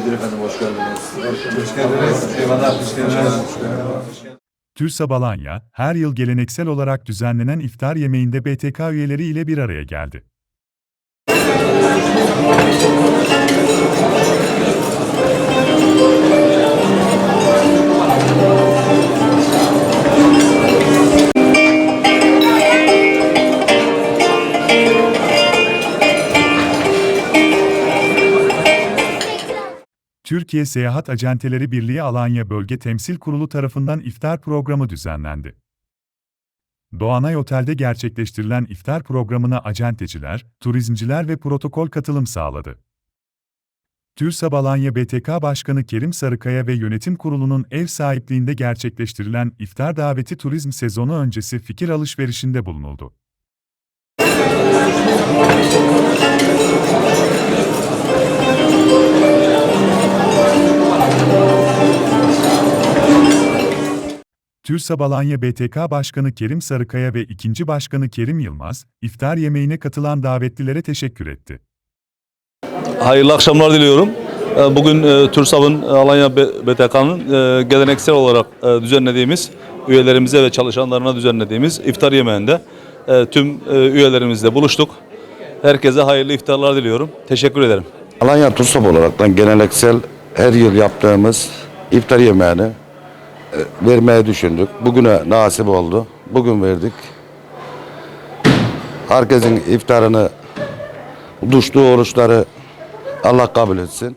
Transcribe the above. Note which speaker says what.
Speaker 1: Müdür efendim hoş geldiniz.
Speaker 2: Hoş geldiniz. Eyvallah, hoş geldiniz.
Speaker 3: TÜRSAB Alanya, her yıl geleneksel olarak düzenlenen iftar yemeğinde BTK üyeleri ile bir araya geldi. Türkiye Seyahat Acenteleri Birliği Alanya Bölge Temsil Kurulu tarafından iftar programı düzenlendi. Doğanay Otel'de gerçekleştirilen iftar programına acenteciler, turizmciler ve protokol katılım sağladı. TÜRSAB Alanya BTK Başkanı Kerim Sarıkaya ve Yönetim Kurulu'nun ev sahipliğinde gerçekleştirilen iftar daveti turizm sezonu öncesi fikir alışverişinde bulunuldu. TÜRSAB Alanya BTK Başkanı Kerim Sarıkaya ve ikinci Başkanı Kerim Yılmaz, iftar yemeğine katılan davetlilere teşekkür etti.
Speaker 4: Hayırlı akşamlar diliyorum. Ee, Bugün e, TÜRSAB'ın Alanya B- BTK'nın e, geleneksel olarak e, düzenlediğimiz, üyelerimize ve çalışanlarına düzenlediğimiz iftar yemeğinde e, tüm e, üyelerimizle buluştuk. Herkese hayırlı iftarlar diliyorum. Teşekkür ederim.
Speaker 5: Alanya Tursap olaraktan geleneksel her yıl yaptığımız iftar yemeğini e, vermeye düşündük. Bugüne nasip oldu. Bugün verdik. Herkesin iftarını, düştüğü oruçları Allah kabul etsin.